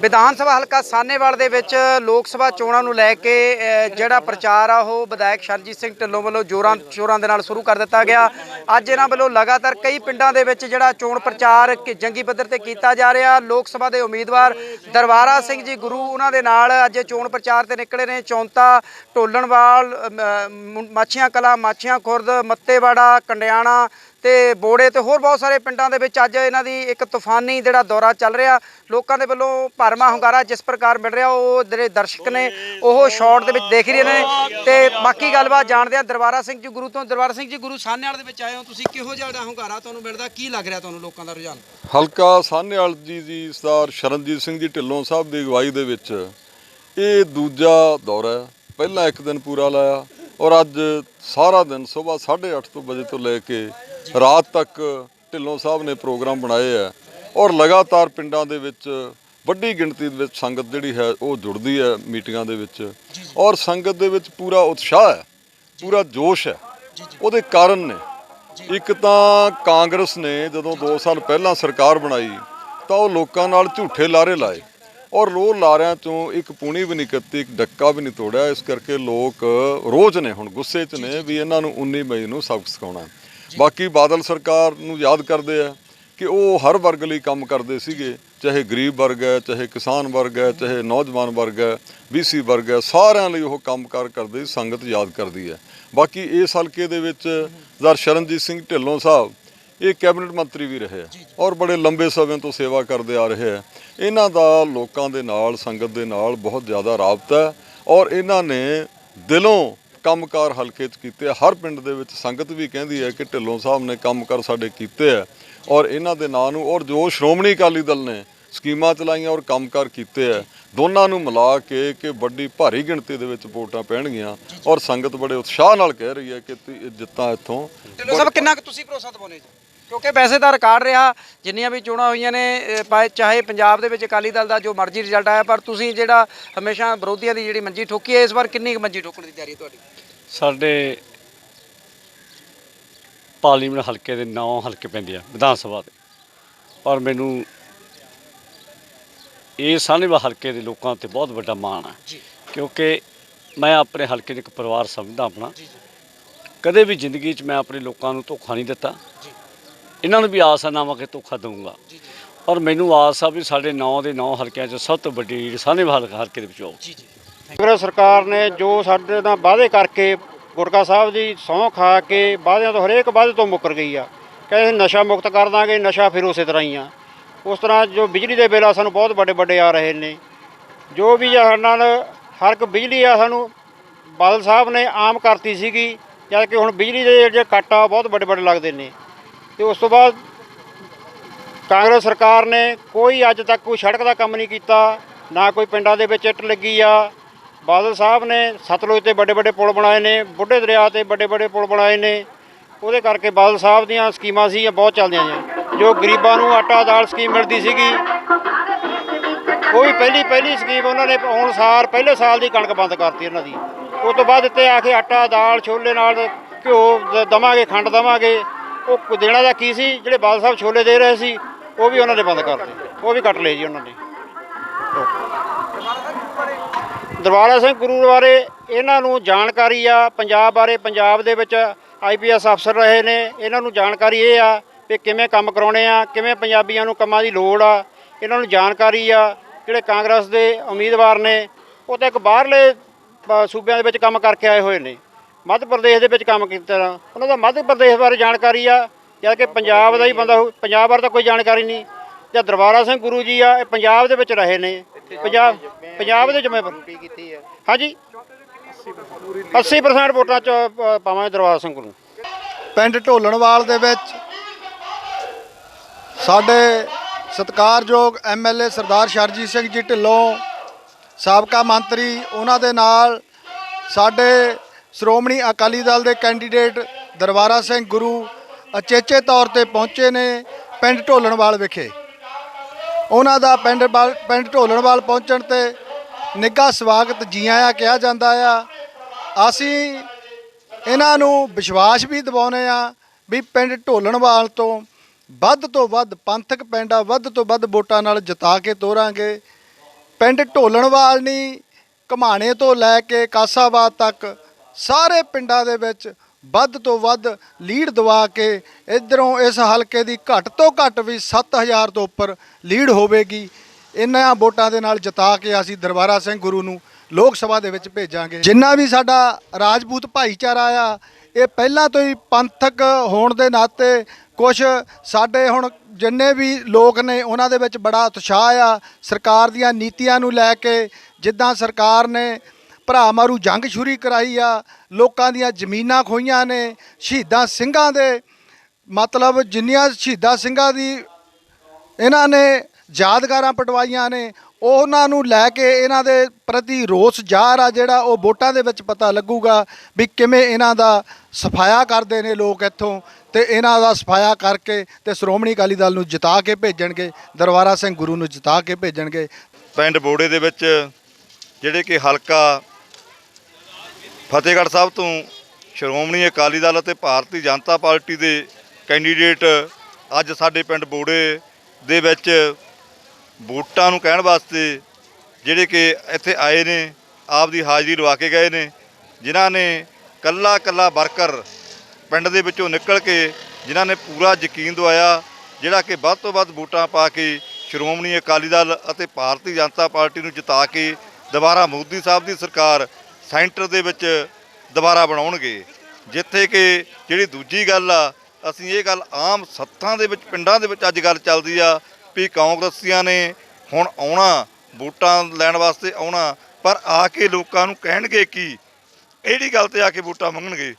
ਵਿਧਾਨ ਸਭਾ ਹਲਕਾ ਸਾਨੇਵਾਲ ਦੇ ਵਿੱਚ ਲੋਕ ਸਭਾ ਚੋਣਾਂ ਨੂੰ ਲੈ ਕੇ ਜਿਹੜਾ ਪ੍ਰਚਾਰ ਆ, ਉਹ ਵਿਧਾਇਕ ਸ਼ਰਜੀਤ ਸਿੰਘ ਢਿੱਲੋਂ ਵੱਲੋਂ ਜੋਰਾਂ ਸ਼ੋਰਾਂ ਦੇ ਨਾਲ ਸ਼ੁਰੂ ਕਰ ਦਿੱਤਾ ਗਿਆ। ਅੱਜ ਇਹਨਾਂ ਵੱਲੋਂ ਲਗਾਤਾਰ ਕਈ ਪਿੰਡਾਂ ਦੇ ਵਿੱਚ ਜਿਹੜਾ ਚੋਣ ਪ੍ਰਚਾਰ ਕਿ ਜੰਗੀ ਪੱਧਰ ਤੇ ਕੀਤਾ ਜਾ ਰਿਹਾ। ਲੋਕ ਸਭਾ ਦੇ ਉਮੀਦਵਾਰ ਦਰਬਾਰਾ ਸਿੰਘ ਜੀ ਗੁਰੂ ਉਹਨਾਂ ਦੇ ਨਾਲ ਅੱਜ ਚੋਣ ਪ੍ਰਚਾਰ ਤੇ ਨਿਕਲੇ ਨੇ। ਚੌਂਤਾ, ਢੋਲਣਵਾਲ ਮ- ਮਾਛੀਆਂ ਕਲਾ, ਮਾਛੀਆਂ ਖੁਰਦ, ਮੱਤੇਵਾੜਾ, ਕੰਡਿਆਣਾ ਤੇ ਬੋੜੇ ਤੇ ਹੋਰ ਬਹੁਤ ਸਾਰੇ ਪਿੰਡਾਂ ਦੇ ਵਿੱਚ ਅੱਜ ਇਹਨਾਂ ਦੀ ਇੱਕ ਤੂਫਾਨੀ ਜਿਹੜਾ ਦੌਰਾ ਚੱਲ ਰਿਹਾ। ਲੋਕਾਂ ਦੇ ਵੱਲੋਂ ਭਰਮਾ ਹੁੰਗਾਰਾ ਜਿਸ ਪ੍ਰਕਾਰ ਮਿਲ ਰਿਹਾ, ਉਹ ਜਿਹੜੇ ਦਰਸ਼ਕ ਨੇ, ਉਹ ਸ਼ਾਰਟ ਦੇ ਵਿੱਚ ਦੇਖ ਰਹੇ ਨੇ। ਤੇ ਬਾਕੀ ਗੱਲਬਾਤ ਜਾਣਦੇ ਆ ਦਰਬਾਰਾ ਸਿੰਘ ਜੀ ਗੁਰੂ ਤੋਂ। ਦਰਬਾਰਾ ਸਿੰਘ ਜੀ, ਗੁਰੂ ਸਾਹਨੇਵਾਲ ਦੇ ਵਿੱਚ ਆਏ ਹੋ ਤੁਸੀਂ। ਕਿਹੋ ਜਿਹਾ ਜਿਹੜਾ ਹੁੰਗਾਰਾ ਤੁਹਾਨੂੰ ਮਿਲਦਾ, ਕੀ ਲੱਗ ਰਿਹਾ ਤੁਹਾਨੂੰ ਲੋਕਾਂ ਦਾ ਰੁਝਾਨ? ਹਲਕਾ ਸਾਹਨੇਵਾਲ ਜੀ ਦੀ ਸਰਦਾਰ ਸ਼ਰਨਜੀਤ ਸਿੰਘ ਜੀ ਢਿੱਲੋਂ ਸਾਹਿਬ ਦੀ ਅਗਵਾਈ ਦੇ ਵਿੱਚ ਇਹ ਦੂਜਾ ਦੌਰਾ ਹੈ। ਪਹਿਲਾਂ ਇੱਕ ਦਿਨ ਪੂਰਾ ਲਾਇਆ ਔਰ ਅੱਜ ਸਾਰਾ ਦਿਨ ਸਵੇਰ 8:30 ਤੋਂ ਵਜੇ ਤੋਂ ਲੈ ਕੇ ਰਾਤ ਤੱਕ ਢਿੱਲੋਂ ਸਾਹਿਬ ਨੇ ਪ੍ਰੋਗਰਾਮ ਬਣਾਏ ਹੈ ਔਰ ਲਗਾਤਾਰ ਪਿੰਡਾਂ ਦੇ ਵਿੱਚ ਵੱਡੀ ਗਿਣਤੀ ਦੇ ਵਿੱਚ ਸੰਗਤ ਜਿਹੜੀ ਹੈ ਉਹ ਜੁੜਦੀ ਹੈ ਮੀਟਿੰਗਾਂ ਦੇ ਵਿੱਚ। ਔਰ ਸੰਗਤ ਦੇ ਵਿੱਚ ਪੂਰਾ ਉਤਸ਼ਾਹ ਹੈ ਪੂਰਾ ਜੋਸ਼ ਹੈ। ਉਹਦੇ ਕਾਰਨ ਨੇ। ਇੱਕ ਤਾਂ ਕਾਂਗਰਸ ਨੇ ਜਦੋਂ 2 ਸਾਲ ਪਹਿਲਾਂ ਸਰਕਾਰ ਬਣਾਈ ਤਾਂ ਉਹ ਲੋਕਾਂ ਨਾਲ ਝੂਠੇ ਲਾਰੇ ਲਾਏ ਔਰ ਰੋਹ ਲਾਰਿਆਂ ਚੋਂ ਇੱਕ ਪੂਣੀ ਵੀ ਨਹੀਂ ਕੱਤੀ ਇੱਕ ਡੱਕਾ ਵੀ ਨਹੀਂ ਤੋੜਿਆ। ਇਸ ਕਰਕੇ ਲੋਕ ਰੋਜ਼ ਨੇ ਹੁਣ ਗੁੱਸੇ 'ਚ ਨੇ ਵੀ ਇਹਨਾਂ ਨੂੰ 19 ਮਈ ਨੂੰ ਸਬਕ ਸਿਖਾਉਣਾ। ਬਾਕੀ ਬਾਦਲ ਸਰਕਾਰ ਨੂੰ ਯਾਦ ਕਰਦੇ ਆ ਕਿ ਉਹ ਹਰ ਵਰਗ ਲਈ ਕੰਮ ਕਰਦੇ ਸੀਗੇ ਚਾਹੇ ਗਰੀਬ ਵਰਗ ਹੈ ਚਾਹੇ ਕਿਸਾਨ ਵਰਗ ਹੈ ਚਾਹੇ ਨੌਜਵਾਨ ਵਰਗ ਹੈ ਬੀਸੀ ਵਰਗ ਹੈ ਸਾਰਿਆਂ ਲਈ ਉਹ ਕੰਮਕਾਰ ਕਰਦੇ ਸੰਗਤ ਯਾਦ ਕਰਦੀ ਹੈ। ਬਾਕੀ ਇਸ ਹਲਕੇ ਦੇ ਵਿੱਚ ਜ਼ਰ ਸ਼ਰਨਜੀਤ ਸਿੰਘ ਢਿੱਲੋਂ ਸਾਹਿਬ ਇਹ ਕੈਬਨਿਟ ਮੰਤਰੀ ਵੀ ਰਹੇ ਆ ਔਰ ਬੜੇ ਲੰਬੇ ਸਮੇਂ ਤੋਂ ਸੇਵਾ ਕਰਦੇ ਆ ਰਹੇ ਆ। ਇਹਨਾਂ ਦਾ ਲੋਕਾਂ ਦੇ ਨਾਲ ਸੰਗਤ ਦੇ ਨਾਲ ਬਹੁਤ ਜ਼ਿਆਦਾ ਰਾਬਤਾ ਹੈ ਔਰ ਇਹਨਾਂ ਨੇ ਦਿਲੋਂ ਕੰਮਕਾਰ ਹਲਕੇ 'ਚ ਕੀਤੇ ਆ। ਹਰ ਪਿੰਡ ਦੇ ਵਿੱਚ ਸੰਗਤ ਵੀ ਕਹਿੰਦੀ ਹੈ ਕਿ ਢਿੱਲੋਂ ਸਾਹਿਬ ਨੇ ਕੰਮਕਾਰ ਸਾਡੇ ਕੀਤੇ ਆ ਔਰ ਇਹਨਾਂ ਦੇ ਨਾਂ ਨੂੰ ਔਰ ਜੋ ਸ਼੍ਰੋਮਣੀ ਅਕਾਲੀ ਦਲ ਨੇ ਸਕੀਮਾਂ ਚਲਾਈਆਂ ਔਰ ਕੰਮਕਾਰ ਕੀਤੇ ਆ, ਦੋਨਾਂ ਨੂੰ ਮਿਲਾ ਕੇ ਕਿ ਵੱਡੀ ਭਾਰੀ ਗਿਣਤੀ ਦੇ ਵਿੱਚ ਵੋਟਾਂ ਪੈਣਗੀਆਂ ਔਰ ਸੰਗਤ ਬੜੇ ਉਤਸ਼ਾਹ ਨਾਲ ਕਹਿ ਰਹੀ ਹੈ ਕਿ ਜਿੱਤਾਂ ਇੱਥੋਂ ਢਿੱਲੋਂ ਸਾਹਿਬ, ਕਿੰਨਾ ਕੁ ਤੁਸੀਂ ਭਰੋਸਾ ਦਿਵਾਉਂਦੇ ਜੀ ਕਿਉਂਕਿ ਵੈਸੇ ਤਾਂ ਰਿਕਾਰਡ ਰਿਹਾ ਜਿੰਨੀਆਂ ਵੀ ਚੋਣਾਂ ਹੋਈਆਂ ਨੇ ਅਹ, ਭਾਵੇਂ ਚਾਹੇ ਪੰਜਾਬ ਦੇ ਵਿੱਚ ਅਕਾਲੀ ਦਲ ਦਾ ਜੋ ਮਰਜ਼ੀ ਰਿਜ਼ਲਟ ਆਇਆ ਪਰ ਤੁਸੀਂ ਜਿਹੜਾ ਹਮੇਸ਼ਾ ਵਿਰੋਧੀਆਂ ਦੀ ਜਿਹੜੀ ਮੰਜੀ ਠੋਕੀ ਹੈ ਇਸ ਵਾਰ ਕਿੰਨੀ ਕੁ ਮੰਜੀ ਠੋਕਣ ਦੀ ਤਿਆਰੀ ਹੈ ਤੁਹਾਡੀ? ਸਾਡੇ ਪਾਰਲੀਮੈਂਟ ਹਲਕੇ ਦੇ 9 ਹਲਕੇ ਪੈਂਦੇ ਆ ਵਿਧਾਨ ਸਭਾ ਦੇ। ਪਰ ਮੈਨੂੰ ਇਹ ਸਾਨੇਵਾ ਹਲਕੇ ਦੇ ਲੋਕਾਂ ਤੇ ਬਹੁਤ ਵੱਡਾ ਮਾਣ ਹੈ ਜੀ। ਕਿਉਂਕਿ ਮੈਂ ਆਪਣੇ ਹਲਕੇ ਨੂੰ ਇੱਕ ਪਰਿਵਾਰ ਸਮਝਦਾ ਆਪਣਾ। ਕਦੇ ਵੀ ਜ਼ਿੰਦਗੀ 'ਚ ਮੈਂ ਆਪਣੇ ਲੋਕਾਂ ਨੂੰ ਧੋਖਾ ਨਹੀਂ ਦਿੱਤਾ। ਜੀ। ਇਹਨਾਂ ਨੂੰ ਵੀ ਆਸ ਹੈ ਨਾ ਮੈਂ ਕਿ ਧੋਖਾ ਦਊਂਗਾ। ਜੀ ਜੀ। ਔਰ ਮੈਨੂੰ ਆਸ ਆ ਵੀ ਸਾਡੇ 9 ਦੇ 9 ਹਲਕਿਆਂ 'ਚ ਸਭ ਤੋਂ ਵੱਡੀ ਲੀਡ ਸਾਨੇਵਾ ਹਲਕਾ ਹਲਕੇ ਦੇ ਵਿੱਚ ਆਊ ਜੀ ਜੀ। ਕਾਂਗਰਸ ਸਰਕਾਰ ਨੇ ਜੋ ਸਾਡੇ ਨਾਲ ਵਾਅਦੇ ਕਰਕੇ ਗੁਰਕਾ ਸਾਹਿਬ ਦੀ ਸਹੁੰ ਖਾ ਕੇ ਵਾਅਦਿਆਂ ਤੋਂ ਹਰੇਕ ਵਾਅਦੇ ਤੋਂ ਮੁੱਕਰ ਗਈ ਆ। ਕਹਿੰਦੇ ਨਸ਼ਾ ਮੁਕਤ ਕਰ ਦਾਂਗੇ ਨਸ਼ਾ ਫਿਰ ਉਸੇ ਤਰ੍ਹਾਂ ਹੀ ਆ। ਉਸ ਤਰ੍ਹਾਂ ਜੋ ਬਿਜਲੀ ਦੇ ਬਿੱਲ ਆ ਸਾਨੂੰ ਬਹੁਤ ਵੱਡੇ ਵੱਡੇ ਆ ਰਹੇ ਨੇ। ਜੋ ਵੀ ਆ ਸਾਡੇ ਨਾਲ ਹਰ ਇੱਕ ਬਿਜਲੀ ਆ ਸਾਨੂੰ ਬਾਦਲ ਸਾਹਿਬ ਨੇ ਆਮ ਕਰਤੀ ਸੀਗੀ ਜਦ ਕਿ ਹੁਣ ਬਿਜਲੀ ਦੇ ਜਿਹੜੇ ਕੱਟ ਆ ਬਹੁਤ ਵੱਡੇ ਵੱਡੇ ਲੱਗਦੇ ਨੇ। ਤੇ ਉਸ ਤੋਂ ਬਾਅਦ ਕਾਂਗਰਸ ਸਰਕਾਰ ਨੇ ਕੋਈ ਅੱਜ ਤੱਕ ਕੋਈ ਸੜਕ ਦਾ ਕੰਮ ਨਹੀਂ ਕੀਤਾ, ਨਾ ਕੋਈ ਪਿੰਡਾਂ ਦੇ ਵਿੱਚ ਇੱਟ ਲੱਗੀ ਆ। ਬਾਦਲ ਸਾਹਿਬ ਨੇ ਸਤਲੁਜ ਤੇ ਵੱਡੇ ਵੱਡੇ ਪੁਲ ਬਣਾਏ ਨੇ, ਬੁੱਢੇ ਦਰਿਆ ਤੇ ਵੱਡੇ ਵੱਡੇ ਪੁਲ ਬਣਾਏ ਨੇ। ਉਹਦੇ ਕਰਕੇ ਬਾਦਲ ਸਾਹਿਬ ਦੀਆਂ ਸਕੀਮਾਂ ਸੀ ਬਹੁਤ ਚੱਲਦੀਆਂ ਨੇ। ਜੋ ਗਰੀਬਾਂ ਨੂੰ ਆਟਾ ਦਾਲ ਸਕੀਮ ਮਿਲਦੀ ਸੀਗੀ ਕੋਈ ਪਹਿਲੀ ਪਹਿਲੀ ਸਕੀਮ ਉਹਨਾਂ ਨੇ ਹੁਣ ਸਾਲ, ਪਹਿਲੇ ਸਾਲ ਦੀ ਕਣਕ ਬੰਦ ਕਰਤੀ ਉਹਨਾਂ ਦੀ। ਉਸ ਤੋਂ ਬਾਅਦ ਇੱਥੇ ਆ ਕੇ ਆਟਾ ਦਾਲ, ਛੋਲੇ ਨਾਲ ਘਿਓ ਦ- ਦਵਾਂਗੇ, ਖੰਡ ਦਵਾਂਗੇ। ਉਹ ਕੁ ਦੇਣਾ ਦਾ ਕੀ ਸੀ? ਜਿਹੜੇ ਬਾਦਲ ਸਾਹਿਬ ਛੋਲੇ ਦੇ ਰਹੇ ਸੀ, ਉਹ ਵੀ ਉਹਨਾਂ ਨੇ ਬੰਦ ਕਰਤੇ। ਉਹ ਵੀ ਕੱਟ ਲਏ ਜੀ ਉਹਨਾਂ ਨੇ। ਦਰਬਾਰਾ ਸਿੰਘ ਗੁਰੂ ਬਾਰੇ ਇਹਨਾਂ ਨੂੰ ਜਾਣਕਾਰੀ ਆ। ਪੰਜਾਬ ਬਾਰੇ ਪੰਜਾਬ ਦੇ ਵਿੱਚ ਆਈਪੀਐਸ ਅਫਸਰ ਰਹੇ ਨੇ। ਇਹਨਾਂ ਨੂੰ ਜਾਣਕਾਰੀ ਇਹ ਆ ਕਿ ਕਿਵੇਂ ਕੰਮ ਕਰਾਉਣੇ ਆ, ਕਿਵੇਂ ਪੰਜਾਬੀਆਂ ਨੂੰ ਕੰਮਾਂ ਦੀ ਲੋੜ ਆ। ਇਹਨਾਂ ਨੂੰ ਜਾਣਕਾਰੀ ਆ, ਜਿਹੜੇ ਕਾਂਗਰਸ ਦੇ ਉਮੀਦਵਾਰ ਨੇ, ਉਹ ਤਾਂ ਇੱਕ ਬਾਹਰਲੇ ਸੂਬਿਆਂ ਦੇ ਵਿੱਚ ਕੰਮ ਕਰਕੇ ਆਏ ਹੋਏ ਨੇ। ਮੱਧ ਪ੍ਰਦੇਸ਼ ਦੇ ਵਿੱਚ ਕੰਮ ਕੀਤਾ ਉਹਨਾਂ ਦਾ ਮੱਧ ਪ੍ਰਦੇਸ਼ ਬਾਰੇ ਜਾਣਕਾਰੀ ਆ ਜਦ ਕਿ ਪੰਜਾਬ ਦਾ ਹੀ ਬੰਦਾ ਹੋਊ ਪੰਜਾਬ ਬਾਰੇ ਤਾਂ ਕੋਈ ਜਾਣਕਾਰੀ ਨਹੀਂ। ਜਾਂ ਦਰਬਾਰਾ ਸਿੰਘ ਗੁਰੂ ਜੀ ਆ ਇਹ ਪੰਜਾਬ ਦੇ ਵਿੱਚ ਰਹੇ ਨੇ। ਪੰਜਾਬ ਪੰਜਾਬ ਦੇ ਜ਼ਿੰਮੇਵਾਰ ਕੀਤੀ ਹੈ ਹਾਂਜੀ। 80% ਵੋਟਾਂ ਚ ਅ, ਪਾਵਾਂਗੇ ਦਰਬਾਰਾ ਸਿੰਘ ਗੁਰੂ। ਪਿੰਡ ਢੋਲਣਵਾਲ ਦੇ ਵਿੱਚ ਸਾਡੇ ਸਤਿਕਾਰਯੋਗ ਐਮਐਲਏ ਸਰਦਾਰ ਸ਼ਰਜੀਤ ਸਿੰਘ ਜੀ ਢਿੱਲੋਂ ਸਾਬਕਾ ਮੰਤਰੀ ਉਹਨਾਂ ਦੇ ਨਾਲ ਸਾਡੇ ਸ਼੍ਰੋਮਣੀ ਅਕਾਲੀ ਦਲ ਦੇ ਕੈਂਡੀਡੇਟ ਦਰਬਾਰਾ ਸਿੰਘ ਗੁਰੂ ਅਚੇਚੇ ਤੌਰ ਤੇ ਪਹੁੰਚੇ ਨੇ ਪਿੰਡ ਢੋਲਣਵਾਲ ਵਿਖੇ। ਉਹਨਾਂ ਦਾ ਪਿੰਡ ਵਾਲ- ਪਿੰਡ ਢੋਲਣਵਾਲ ਪਹੁੰਚਣ ਤੇ ਨਿੱਘਾ ਸਵਾਗਤ ਜੀ ਆਇਆਂ ਕਿਹਾ ਜਾਂਦਾ ਆ। ਅਸੀਂ ਇਹਨਾਂ ਨੂੰ ਵਿਸ਼ਵਾਸ ਵੀ ਦਿਵਾਉਨੇ ਆ ਵੀ ਪਿੰਡ ਢੋਲਣਵਾਲ ਤੋਂ ਵੱਧ ਤੋਂ ਵੱਧ ਪੰਥਕ ਪਿੰਡ ਆ ਵੱਧ ਤੋਂ ਵੱਧ ਵੋਟਾਂ ਨਾਲ ਜਿਤਾ ਕੇ ਤੋਰਾਂਗੇ। ਪਿੰਡ ਢੋਲਣਵਾਲ ਨਹੀਂ ਘਮਾਣੇ ਤੋਂ ਲੈ ਕੇ ਕਾਸਾਬਾਦ ਤੱਕ ਸਾਰੇ ਪਿੰਡਾਂ ਦੇ ਵਿੱਚ ਵੱਧ ਤੋਂ ਵੱਧ ਲੀਡ ਦਵਾ ਕੇ ਇਧਰੋਂ ਇਸ ਹਲਕੇ ਦੀ ਘੱਟ ਤੋਂ ਘੱਟ ਵੀ 7000 ਤੋਂ ਉੱਪਰ ਲੀਡ ਹੋਵੇਗੀ। ਇਹਨਾਂ ਵੋਟਾਂ ਦੇ ਨਾਲ ਜਿਤਾ ਕੇ ਅਸੀਂ ਦਰਬਾਰਾ ਸਿੰਘ ਗੁਰੂ ਨੂੰ ਲੋਕ ਸਭਾ ਦੇ ਵਿੱਚ ਭੇਜਾਂਗੇ। ਜਿੰਨਾ ਵੀ ਸਾਡਾ ਰਾਜਪੂਤ ਭਾਈਚਾਰਾ ਆ, ਇਹ ਪਹਿਲਾਂ ਤੋਂ ਹੀ ਪੰਥਕ ਹੋਣ ਦੇ ਨਾਤੇ ਕੁਝ ਸਾਡੇ ਹੁਣ ਜਿੰਨੇ ਵੀ ਲੋਕ ਨੇ, ਉਹਨਾਂ ਦੇ ਵਿੱਚ ਬੜਾ ਉਤਸ਼ਾਹ ਆ। ਸਰਕਾਰ ਦੀਆਂ ਨੀਤੀਆਂ ਨੂੰ ਲੈ ਕੇ ਜਿੱਦਾਂ ਸਰਕਾਰ ਨੇ ਭਰਾ ਮਾਰੂ ਜੰਗ ਸ਼ੁਰੂ ਕਰਾਈ ਆ, ਲੋਕਾਂ ਦੀਆਂ ਜ਼ਮੀਨਾਂ ਖੋਈਆਂ ਨੇ, ਸ਼ਹੀਦਾਂ ਸਿੰਘਾਂ ਦੇ। ਮਤਲਬ ਜਿੰਨੀਆਂ ਸ਼ਹੀਦਾਂ ਸਿੰਘਾਂ ਦੀ ਇਹਨਾਂ ਨੇ ਯਾਦਗਾਰਾਂ ਪਟਵਾਈਆਂ ਨੇ, ਉਹਨਾਂ ਨੂੰ ਲੈ ਕੇ ਇਹਨਾਂ ਦੇ ਪ੍ਰਤੀ ਰੋਸ ਜ਼ਾਹਰ ਆ ਜਿਹੜਾ ਉਹ ਵੋਟਾਂ ਦੇ ਵਿੱਚ ਪਤਾ ਲੱਗੂਗਾ ਵੀ ਕਿਵੇਂ ਇਹਨਾਂ ਦਾ ਸਫਾਇਆ ਕਰਦੇ ਨੇ ਲੋਕ ਇੱਥੋਂ ਤੇ ਇਹਨਾਂ ਦਾ ਸਫਾਇਆ ਕਰਕੇ ਤੇ ਸ਼੍ਰੋਮਣੀ ਅਕਾਲੀ ਦਲ ਨੂੰ ਜਿਤਾ ਕੇ ਭੇਜਣਗੇ, ਦਰਬਾਰਾ ਸਿੰਘ ਗੁਰੂ ਨੂੰ ਜਿਤਾ ਕੇ ਭੇਜਣਗੇ। ਪਿੰਡ ਬੋੜੇ ਦੇ ਵਿੱਚ ਜਿਹੜੇ ਕਿ ਹਲਕਾ ਫਤਿਹਗੜ੍ਹ ਸਾਹਿਬ ਤੋਂ ਸ਼੍ਰੋਮਣੀ ਅਕਾਲੀ ਦਲ ਅਤੇ ਭਾਰਤੀ ਜਨਤਾ ਪਾਰਟੀ ਦੇ ਕੈਂਡੀਡੇਟ ਅੱਜ ਸਾਡੇ ਪਿੰਡ ਬੋੜੇ ਦੇ ਵਿੱਚ ਵੋਟਾਂ ਨੂੰ ਕਹਿਣ ਵਾਸਤੇ ਜਿਹੜੇ ਕਿ ਇੱਥੇ ਆਏ ਨੇ ਆਪ ਦੀ ਹਾਜ਼ਰੀ ਲਵਾ ਕੇ ਗਏ ਨੇ, ਜਿਨ੍ਹਾਂ ਨੇ ਕੱਲਾ ਕੱਲਾ ਵਰਕਰ ਪਿੰਡ ਦੇ ਵਿੱਚੋਂ ਨਿਕਲ ਕੇ ਜਿਨ੍ਹਾਂ ਨੇ ਪੂਰਾ ਯਕੀਨ ਦਵਾਇਆ, ਜਿਹੜਾ ਕਿ ਵੱਧ ਤੋਂ ਵੱਧ ਵੋਟਾਂ ਪਾ ਕੇ ਸ਼੍ਰੋਮਣੀ ਅਕਾਲੀ ਦਲ ਅਤੇ ਭਾਰਤੀ ਜਨਤਾ ਪਾਰਟੀ ਨੂੰ ਜਿਤਾ ਕੇ ਦੁਬਾਰਾ ਮੋਦੀ ਸਾਹਿਬ ਦੀ ਸਰਕਾਰ ਸੈਂਟਰ ਦੇ ਵਿੱਚ ਦੁਬਾਰਾ ਬਣਾਉਣਗੇ। ਜਿੱਥੇ ਕਿ ਜਿਹੜੀ ਦੂਜੀ ਗੱਲ ਆ, ਅਸੀਂ ਇਹ ਗੱਲ ਆਮ ਸੱਥਾਂ ਦੇ ਵਿੱਚ, ਪਿੰਡਾਂ ਦੇ ਵਿੱਚ ਅੱਜ ਗੱਲ ਚੱਲਦੀ ਆ ਵੀ ਕਾਂਗਰਸੀਆਂ ਨੇ ਹੁਣ ਆਉਣਾ, ਵੋਟਾਂ ਲੈਣ ਵਾਸਤੇ ਆਉਣਾ, ਪਰ ਆ ਕੇ ਲੋਕਾਂ ਨੂੰ ਕਹਿਣਗੇ ਕੀ ਇਹੜੀ ਗੱਲ ਤੇ ਆ ਕੇ ਵੋਟਾਂ ਮੰਗਣਗੇ।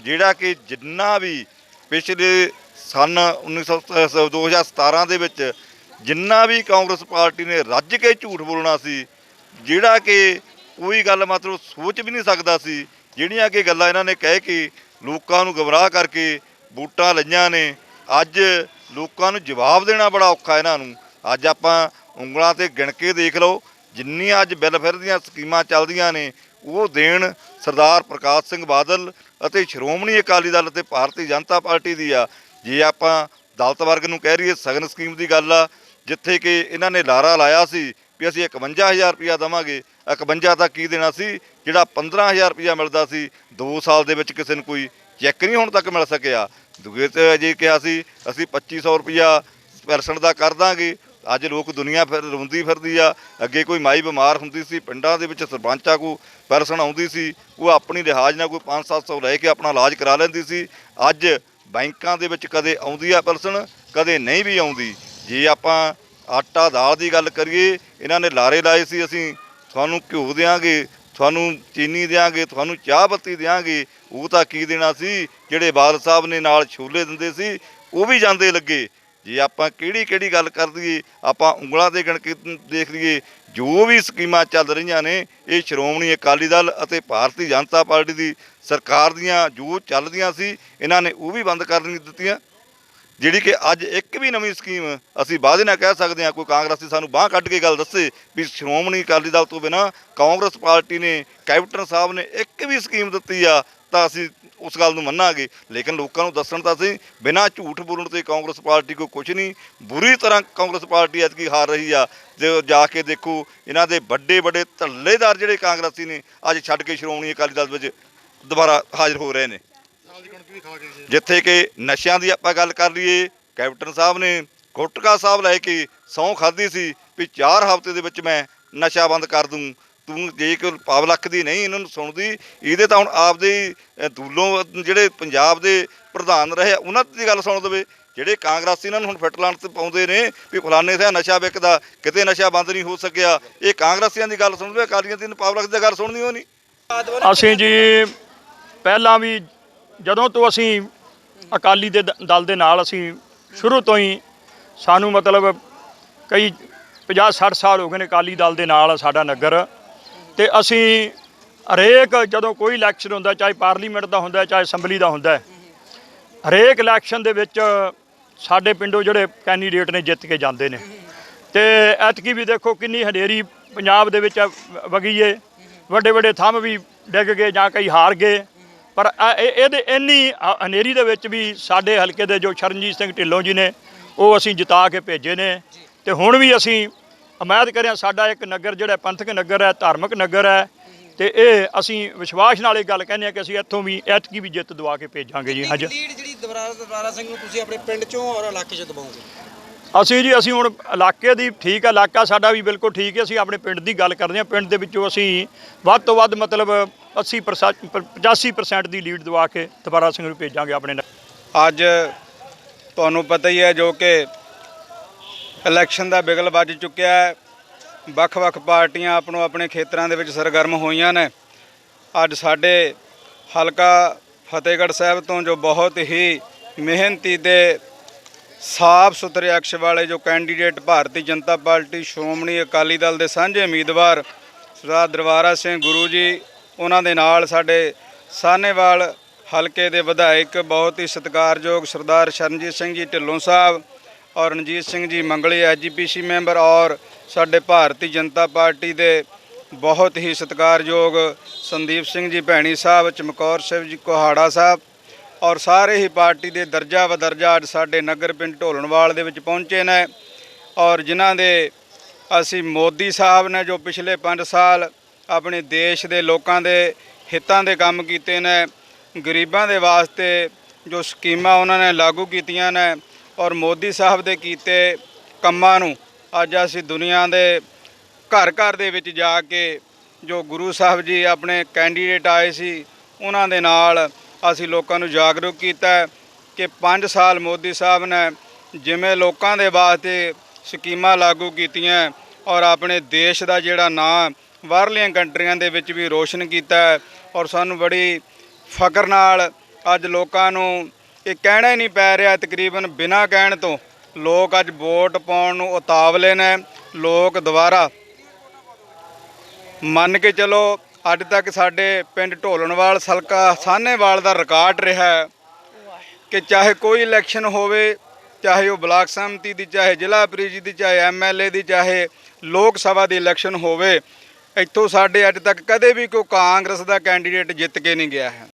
ਜਿਹੜਾ ਕਿ ਜਿੰਨਾ ਵੀ ਪਿਛਲੇ ਸਨ 1900 2017 ਦੇ ਵਿੱਚ ਜਿੰਨਾ ਵੀ ਕਾਂਗਰਸ ਪਾਰਟੀ ਨੇ ਰੱਜ ਕੇ ਝੂਠ ਬੋਲਣਾ ਸੀ, ਜਿਹੜਾ ਕਿ ਕੋਈ ਗੱਲ ਮਤਲਬ ਸੋਚ ਵੀ ਨਹੀਂ ਸਕਦਾ ਸੀ। ਜਿਹੜੀਆਂ ਕਿ ਗੱਲਾਂ ਇਹਨਾਂ ਨੇ ਕਹਿ ਕੇ ਲੋਕਾਂ ਨੂੰ ਗਮਰਾਹ ਕਰਕੇ ਵੋਟਾਂ ਲਈਆਂ ਨੇ, ਅੱਜ ਲੋਕਾਂ ਨੂੰ ਜਵਾਬ ਦੇਣਾ ਬੜਾ ਔਖਾ ਇਹਨਾਂ ਨੂੰ। ਅੱਜ ਆਪਾਂ ਉਂਗਲਾਂ ਤੇ ਗਿਣ ਕੇ ਦੇਖ ਲਓ, ਜਿੰਨੀਆਂ ਅੱਜ ਵੈਲਫੇਅਰ ਦੀਆਂ ਸਕੀਮਾਂ ਚੱਲਦੀਆਂ ਨੇ, ਉਹ ਦੇਣ ਸਰਦਾਰ ਪ੍ਰਕਾਸ਼ ਸਿੰਘ ਬਾਦਲ ਅਤੇ ਸ਼੍ਰੋਮਣੀ ਅਕਾਲੀ ਦਲ ਅਤੇ ਭਾਰਤੀ ਜਨਤਾ ਪਾਰਟੀ ਦੀ ਆ। ਜੇ ਆਪਾਂ ਦਲਤ ਵਰਗ ਨੂੰ ਕਹਿ ਰਹੀਏ, ਸਗਨ ਸਕੀਮ ਦੀ ਗੱਲ ਆ, ਜਿੱਥੇ ਕਿ ਇਹਨਾਂ ਨੇ ਲਾਰਾ ਲਾਇਆ ਸੀ ਵੀ ਅਸੀਂ 51000 ਰੁਪਇਆ ਦਵਾਂਗੇ 51 ਤਾਂ ਕੀ ਦੇਣਾ ਸੀ? ਜਿਹੜਾ 15000 ਰੁਪਇਆ ਮਿਲਦਾ ਸੀ 2 ਸਾਲ ਦੇ ਵਿੱਚ ਕਿਸੇ ਨੂੰ ਕੋਈ ਚੈੱਕ ਨਹੀਂ ਹੁਣ ਤੱਕ ਮਿਲ ਸਕਿਆ। ਦੂਏ ਤੇ ਅਜੇ ਕਿਹਾ ਸੀ, ਅਸੀਂ 2500 ਰੁਪਇਆ ਪੈਨਸ਼ਨ ਦਾ ਕਰ ਦਾਂਗੇ। ਅੱਜ ਲੋਕ ਦੁਨੀਆ ਫਿਰ ਰੋਂਦੀ ਫਿਰਦੀ ਆ। ਅੱਗੇ ਕੋਈ ਮਾਈ ਬਿਮਾਰ ਹੁੰਦੀ ਸੀ, ਪਿੰਡਾਂ ਦੇ ਵਿੱਚ ਸਰਪੰਚਾਂ ਕੋ ਪੈਨਸ਼ਨ ਆਉਂਦੀ ਸੀ, ਉਹ ਆਪਣੀ ਲਿਹਾਜ਼ ਨਾਲ ਕੋਈ 5-700 ਲੈ ਕੇ ਆਪਣਾ ਇਲਾਜ ਕਰਾ ਲੈਂਦੀ ਸੀ। ਅੱਜ ਬੈਂਕਾਂ ਦੇ ਵਿੱਚ ਕਦੇ ਆਉਂਦੀ ਆ ਪੈਨਸ਼ਨ ਕਦੇ ਨਹੀਂ ਵੀ ਆਉਂਦੀ। ਜੇ ਆਪਾਂ ਆਟਾ ਦਾਲ ਦੀ ਗੱਲ ਕਰੀਏ, ਇਹਨਾਂ ਨੇ ਲਾਰੇ ਲਾਏ ਸੀ, ਅਸੀਂ ਤੁਹਾਨੂੰ ਘਿਓ ਦੇਾਂਗੇ ਤੁਹਾਨੂੰ ਚੀਨੀ ਦੇਾਂਗੇ ਤੁਹਾਨੂੰ ਚਾਹ ਪੱਤੀ ਦੇਾਂਗੇ ਉਹ ਤਾਂ ਕੀ ਦੇਣਾ ਸੀ? ਜਿਹੜੇ ਬਾਦਲ ਸਾਹਿਬ ਨੇ ਨਾਲ ਛੋਲੇ ਦਿੰਦੇ ਸੀ, ਉਹ ਵੀ ਜਾਂਦੇ ਲੱਗੇ। ਜੇ ਆਪਾਂ ਕਿਹੜੀ ਕਿਹੜੀ ਗੱਲ ਕਰ ਦਈਏ, ਆਪਾਂ ਉਂਗਲਾਂ ਦੇ ਗਿਣ ਕੇ ਦੇਖ ਲਈਏ, ਜੋ ਵੀ ਸਕੀਮਾਂ ਚੱਲ ਰਹੀਆਂ ਨੇ, ਇਹ ਸ਼੍ਰੋਮਣੀ ਅਕਾਲੀ ਦਲ ਅਤੇ ਭਾਰਤੀ ਜਨਤਾ ਪਾਰਟੀ ਦੀ ਸਰਕਾਰ ਦੀਆਂ ਜੋ ਚੱਲਦੀਆਂ ਸੀ, ਇਹਨਾਂ ਨੇ ਉਹ ਵੀ ਬੰਦ ਕਰ ਦਿੱਤੀਆਂ। ਜਿਹੜੀ ਕਿ ਅੱਜ ਇੱਕ ਵੀ ਨਵੀਂ ਸਕੀਮ ਅਸੀਂ ਵਾਅਦੇ ਨਾਲ ਕਹਿ ਸਕਦੇ ਹਾਂ, ਕੋਈ ਕਾਂਗਰਸੀ ਸਾਨੂੰ ਬਾਹ ਕੱਢ ਕੇ ਗੱਲ ਦੱਸੇ ਵੀ ਸ਼੍ਰੋਮਣੀ ਅਕਾਲੀ ਦਲ ਤੋਂ ਬਿਨਾ ਕਾਂਗਰਸ ਪਾਰਟੀ ਨੇ, ਕੈਪਟਨ ਸਾਹਿਬ ਨੇ ਇੱਕ ਵੀ ਸਕੀਮ ਦਿੱਤੀ ਆ, ਤਾਂ ਅਸੀਂ ਉਸ ਗੱਲ ਨੂੰ ਮੰਨਾਂਗੇ। ਲੇਕਿਨ ਲੋਕਾਂ ਨੂੰ ਦੱਸਣ ਤਾਂ ਅਸੀਂ ਬਿਨਾਂ ਝੂਠ ਬੋਲਣ ਤੇ ਕਾਂਗਰਸ ਪਾਰਟੀ ਕੋ ਕੁਝ ਨਹੀਂ, ਬੁਰੀ ਤਰ੍ਹਾਂ ਕਾਂਗਰਸ ਪਾਰਟੀ ਅੱਜ ਕੀ ਹਾਰ ਰਹੀ ਆ। ਜੇ ਜਾ ਕੇ ਦੇਖੋ, ਇਹਨਾਂ ਦੇ ਵੱਡੇ ਵੱਡੇ ਧੱਲੇਦਾਰ ਜਿਹੜੇ ਕਾਂਗਰਸੀ ਨੇ, ਅੱਜ ਛੱਡ ਕੇ ਸ਼੍ਰੋਮਣੀ ਅਕਾਲੀ ਦਲ ਵਿੱਚ ਦੁਬਾਰਾ ਹਾਜ਼ਰ ਹੋ ਰਹੇ ਨੇ। ਜਿੱਥੇ ਕਿ ਨਸ਼ਿਆਂ ਦੀ ਆਪਾਂ ਗੱਲ ਕਰ ਲਈਏ ਕੈਪਟਨ ਸਾਹਿਬ ਨੇ ਗੁਟਕਾ ਸਾਹਿਬ ਲੈ ਕੇ ਸਹੁੰ ਖਾਧੀ ਸੀ ਵੀ 4 ਹਫ਼ਤੇ ਦੇ ਵਿੱਚ ਮੈਂ ਨਸ਼ਾ ਬੰਦ ਕਰ ਦੂੰ। ਤੂੰ ਜੇ ਕਿ ਪਾਵ ਲੱਖ ਦੀ ਨਹੀਂ ਇਹਨਾਂ ਨੂੰ ਸੁਣਦੀ ਇਹਦੇ ਤਾਂ ਹੁਣ ਆਪਦੇ ਹੀ, ਅ, ਦੂਲੋਂ ਜਿਹੜੇ ਪੰਜਾਬ ਦੇ ਪ੍ਰਧਾਨ ਰਹੇ ਆ, ਉਹਨਾਂ ਦੀ ਗੱਲ ਸੁਣ ਦਵੇ। ਜਿਹੜੇ ਕਾਂਗਰਸੀ ਇਹਨਾਂ ਨੂੰ ਹੁਣ ਫਿੱਟ ਲਾਣ ਤੇ ਪਾਉਂਦੇ ਨੇ ਵੀ ਫਲਾਣੇ ਸਿਆ ਨਸ਼ਾ ਵਿਕਦਾ ਕਿਤੇ ਨਸ਼ਾ ਬੰਦ ਨਹੀਂ ਹੋ ਸਕਿਆ ਇਹ ਕਾਂਗਰਸੀਆਂ ਦੀ ਗੱਲ ਸੁਣਦੇ ਅਕਾਲੀਆਂ ਦੀ ਪਾਵ ਲੱਖ ਦੀ ਗੱਲ ਸੁਣਨੀ ਹੋ ਨਹੀਂ ਅਸੀਂ ਜੀ ਪਹਿਲਾਂ ਵੀ ਜਦੋਂ ਤੋਂ ਅਸੀਂ ਅਕਾਲੀ ਦੇ ਦ- ਦਲ ਦੇ ਨਾਲ ਅਸੀਂ ਸ਼ੁਰੂ ਤੋਂ ਹੀ ਸਾਨੂੰ ਮਤਲਬ ਕਈ 50 60 ਸਾਲ ਹੋ ਗਏ ਨੇ ਅਕਾਲੀ ਦਲ ਦੇ ਨਾਲ ਸਾਡਾ ਨਗਰ ਤੇ ਅਸੀਂ ਹਰੇਕ ਜਦੋਂ ਕੋਈ ਇਲੈਕਸ਼ਨ ਹੁੰਦਾ, ਚਾਹੇ ਪਾਰਲੀਮੈਂਟ ਦਾ ਹੁੰਦਾ, ਚਾਹੇ ਅਸੈਂਬਲੀ ਦਾ ਹੁੰਦਾ, ਹਰੇਕ ਇਲੈਕਸ਼ਨ ਦੇ ਵਿੱਚ ਸਾਡੇ ਪਿੰਡੋਂ ਜਿਹੜੇ ਕੈਂਡੀਡੇਟ ਨੇ ਜਿੱਤ ਕੇ ਜਾਂਦੇ ਨੇ। ਤੇ ਐਤਕੀ ਵੀ ਦੇਖੋ ਕਿੰਨੀ ਹਨੇਰੀ ਪੰਜਾਬ ਦੇ ਵਿੱਚ ਵਗੀਏ ਵੱਡੇ ਵੱਡੇ ਥੰਮ ਵੀ ਡਿੱਗ ਗਏ ਜਾਂ ਕਈ ਹਾਰ ਗਏ। ਪਰ ਇਹ- ਇਹ- ਇਹਦੇ ਇੰਨੀ ਹਨੇਰੀ ਦੇ ਵਿੱਚ ਵੀ ਸਾਡੇ ਹਲਕੇ ਦੇ ਜੋ ਸ਼ਰਨਜੀਤ ਸਿੰਘ ਢਿੱਲੋਂ ਜੀ ਨੇ ਉਹ ਅਸੀਂ ਜਿਤਾ ਕੇ ਭੇਜੇ ਨੇ। ਤੇ ਹੁਣ ਵੀ ਅਸੀਂ ਹਮਾਇਤ ਕਰਿਆ ਸਾਡਾ ਇੱਕ ਨਗਰ ਜਿਹੜਾ ਪੰਥਕ ਨਗਰ ਹੈ ਧਾਰਮਿਕ ਨਗਰ ਹੈ। ਤੇ ਇਹ ਅਸੀਂ ਵਿਸ਼ਵਾਸ ਨਾਲ ਇਹ ਗੱਲ ਕਹਿੰਦੇ ਆ ਕਿ ਅਸੀਂ ਇੱਥੋਂ ਵੀ ਐਤਕੀ ਵੀ ਜਿੱਤ ਦਵਾ ਕੇ ਭੇਜਾਂਗੇ ਜੀ। ਹਾਂਜੀ ਲੀਡ ਜਿਹੜੀ ਦਵਰਾਰਾ ਦਵਰਾਰਾ ਸਿੰਘ ਨੂੰ ਤੁਸੀਂ ਆਪਣੇ ਪਿੰਡ ਚੋਂ ਔਰ ਇਲਾਕੇ ਚੋਂ ਦਬਾਓਗੇ? ਅਸੀਂ ਜੀ ਅਸੀਂ ਹੁਣ ਇਲਾਕੇ ਦੀ ਠੀਕ ਹੈ ਇਲਾਕਾ ਸਾਡਾ ਵੀ ਬਿਲਕੁਲ ਠੀਕ ਹੈ। ਅਸੀਂ ਆਪਣੇ ਪਿੰਡ ਦੀ ਗੱਲ ਕਰਦੇ ਹਾਂ। ਪਿੰਡ ਦੇ ਵਿੱਚੋਂ ਅਸੀਂ ਵੱਧ ਤੋਂ ਵੱਧ ਮਤਲਬ 80% 85% ਦੀ ਲੀਡ ਦਵਾ ਕੇ ਦੁਬਾਰਾ ਸਿੰਘ ਨੂੰ ਭੇਜਾਂਗੇ ਆਪਣੇ ਨਾਲ। ਅੱਜ ਤੁਹਾਨੂੰ ਪਤਾ ਹੀ ਹੈ ਜੋ ਕਿ ਇਲੈਕਸ਼ਨ ਦਾ ਬਿਗਲ ਵੱਜ ਚੁੱਕਿਆ ਹੈ ਵੱਖ-ਵੱਖ ਪਾਰਟੀਆਂ ਆਪਣੋ ਆਪਣੇ ਖੇਤਰਾਂ ਦੇ ਵਿੱਚ ਸਰਗਰਮ ਹੋਈਆਂ ਨੇ ਅੱਜ ਸਾਡੇ ਹਲਕਾ ਫਤਿਹਗੜ੍ਹ ਸਾਹਿਬ ਤੋਂ ਜੋ ਬਹੁਤ ਹੀ ਮਿਹਨਤੀ ਦੇ ਸਾਫ਼ ਸੁਥਰੇ ਅਕਸ਼ ਵਾਲੇ ਜੋ ਕੈਂਡੀਡੇਟ ਭਾਰਤੀ ਜਨਤਾ ਪਾਰਟੀ ਸ਼੍ਰੋਮਣੀ ਅਕਾਲੀ ਦਲ ਦੇ ਸਾਂਝੇ ਉਮੀਦਵਾਰ ਸਰਦਾਰ ਦਰਬਾਰਾ ਸਿੰਘ ਗੁਰੂ ਜੀ ਉਹਨਾਂ ਦੇ ਨਾਲ ਸਾਡੇ ਸਾਹਨੇਵਾਲ ਹਲਕੇ ਦੇ ਵਿਧਾਇਕ ਬਹੁਤ ਹੀ ਸਤਿਕਾਰਯੋਗ ਸਰਦਾਰ ਸ਼ਰਨਜੀਤ ਸਿੰਘ ਜੀ ਢਿੱਲੋਂ ਸਾਹਿਬ ਔਰ ਰਣਜੀਤ ਸਿੰਘ ਜੀ ਮੰਗਲੀ ਐਜੀਪੀਸੀ ਮੈਂਬਰ ਔਰ ਸਾਡੇ ਭਾਰਤੀ ਜਨਤਾ ਪਾਰਟੀ ਦੇ ਬਹੁਤ ਹੀ ਸਤਿਕਾਰਯੋਗ ਸੰਦੀਪ ਸਿੰਘ ਜੀ ਭੈਣੀ ਸਾਹਿਬ, ਚਮਕੌਰ ਸਾਹਿਬ ਜੀ, ਕੋਹਾੜਾ ਸਾਹਿਬ ਔਰ ਸਾਰੇ ਹੀ ਪਾਰਟੀ ਦੇ ਦਰਜਾ ਬਦਰਜਾ ਅੱਜ ਸਾਡੇ ਨਗਰ ਪਿੰਡ ਢੋਲਣਵਾਲ ਦੇ ਵਿੱਚ ਪਹੁੰਚੇ ਨੇ ਔਰ ਜਿਨ੍ਹਾਂ ਦੇ ਅਸੀਂ ਮੋਦੀ ਸਾਹਿਬ ਨੇ ਜੋ ਪਿਛਲੇ 5 ਸਾਲ ਆਪਣੇ ਦੇਸ਼ ਦੇ ਲੋਕਾਂ ਦੇ ਹਿੱਤਾਂ ਦੇ ਕੰਮ ਕੀਤੇ ਨੇ, ਗਰੀਬਾਂ ਦੇ ਵਾਸਤੇ ਜੋ ਸਕੀਮਾਂ ਉਹਨਾਂ ਨੇ ਲਾਗੂ ਕੀਤੀਆਂ ਨੇ ਔਰ ਮੋਦੀ ਸਾਹਿਬ ਦੇ ਕੀਤੇ ਕੰਮਾਂ ਨੂੰ, ਅੱਜ ਅਸੀਂ ਦੁਨੀਆ ਦੇ ਘਰ ਘਰ ਦੇ ਵਿੱਚ ਜਾ ਕੇ ਜੋ ਗੁਰੂ ਸਾਹਿਬ ਜੀ ਆਪਣੇ ਕੈਂਡੀਡੇਟ ਆਏ ਸੀ, ਉਹਨਾਂ ਦੇ ਨਾਲ ਅਸੀਂ ਲੋਕਾਂ ਨੂੰ ਜਾਗਰੂਕ ਕੀਤਾ ਕਿ 5 ਸਾਲ ਮੋਦੀ ਸਾਹਿਬ ਨੇ ਜਿਵੇਂ ਲੋਕਾਂ ਦੇ ਵਾਸਤੇ ਸਕੀਮਾਂ ਲਾਗੂ ਕੀਤੀਆਂ ਔਰ ਆਪਣੇ ਦੇਸ਼ ਦਾ ਜਿਹੜਾ ਨਾਂ ਬਾਹਰਲੀਆਂ ਕੰਟਰੀਆਂ ਦੇ ਵਿੱਚ ਵੀ ਰੋਸ਼ਨ ਕੀਤਾ ਔਰ ਸਾਨੂੰ ਬੜੀ ਫਕਰ ਨਾਲ ਅੱਜ ਲੋਕਾਂ ਨੂੰ ਇਹ ਕਹਿਣਾ ਹੀ ਨਹੀਂ ਪੈ ਰਿਹਾ ਤਕਰੀਬਨ ਬਿਨਾਂ ਕਹਿਣ ਤੋਂ, ਲੋਕ ਅੱਜ ਵੋਟ ਪਾਉਣ ਨੂੰ ਉਤਾਵਲੇ ਨੇ, ਲੋਕ ਦੁਬਾਰਾ ਮੰਨ ਕੇ ਚਲੋ ਅੱਜ ਤੱਕ ਸਾਡੇ ਪਿੰਡ ਢੋਲਣਵਾਲ, ਸਲਕਾ, ਸਾਹਨੇਵਾਲ ਦਾ ਰਿਕਾਰਡ ਰਿਹਾ ਹੈ ਕਿ ਚਾਹੇ ਕੋਈ ਇਲੈਕਸ਼ਨ ਹੋਵੇ, ਚਾਹੇ ਉਹ ਬਲਾਕ ਸੰਮਤੀ ਦੀ, ਚਾਹੇ ਜ਼ਿਲ੍ਹਾ ਪ੍ਰੀਸ਼ਦ ਦੀ, ਚਾਹੇ ਐਮਐਲਏ ਦੀ, ਚਾਹੇ ਲੋਕ ਸਭਾ ਦੀ ਇਲੈਕਸ਼ਨ ਹੋਵੇ ਇੱਥੋਂ ਸਾਡੇ ਅੱਜ ਤੱਕ ਕਦੇ ਵੀ ਕੋਈ ਕਾਂਗਰਸ ਦਾ ਕੈਂਡੀਡੇਟ ਜਿੱਤ ਕੇ ਨਹੀਂ ਗਿਆ ਹੈ।